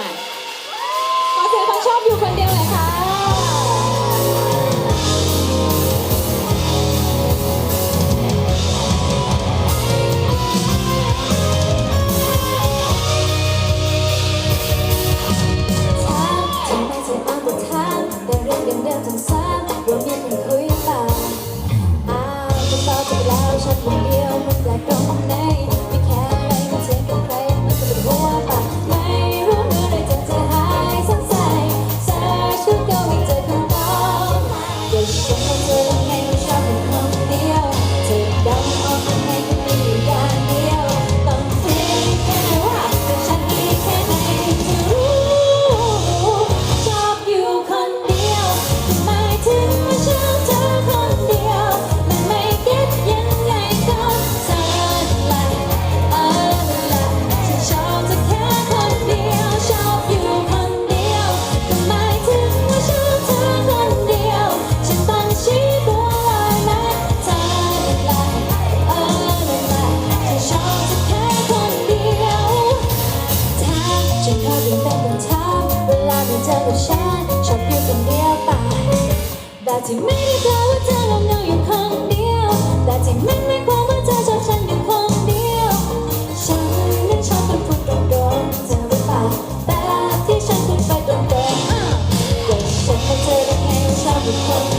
มาขอเสียงคนชอบอยู่คนเดียวเลยค่ะถามทำนเรื่องเดิมๆทั้สอง แต่ที่ไม่ได้แปลว่าเธอลงเงาอยู่คนเดียว แต่ที่ไม่นไม่ความว่าเธอชอบฉันอยู่คนเดียว ฉันนั้นชอบคนพูดตรงๆเธอรู้ป่าแต่ที่ฉันพูดไปตรงๆก็ฉันกับเธอได้ไงชอบอยู่คน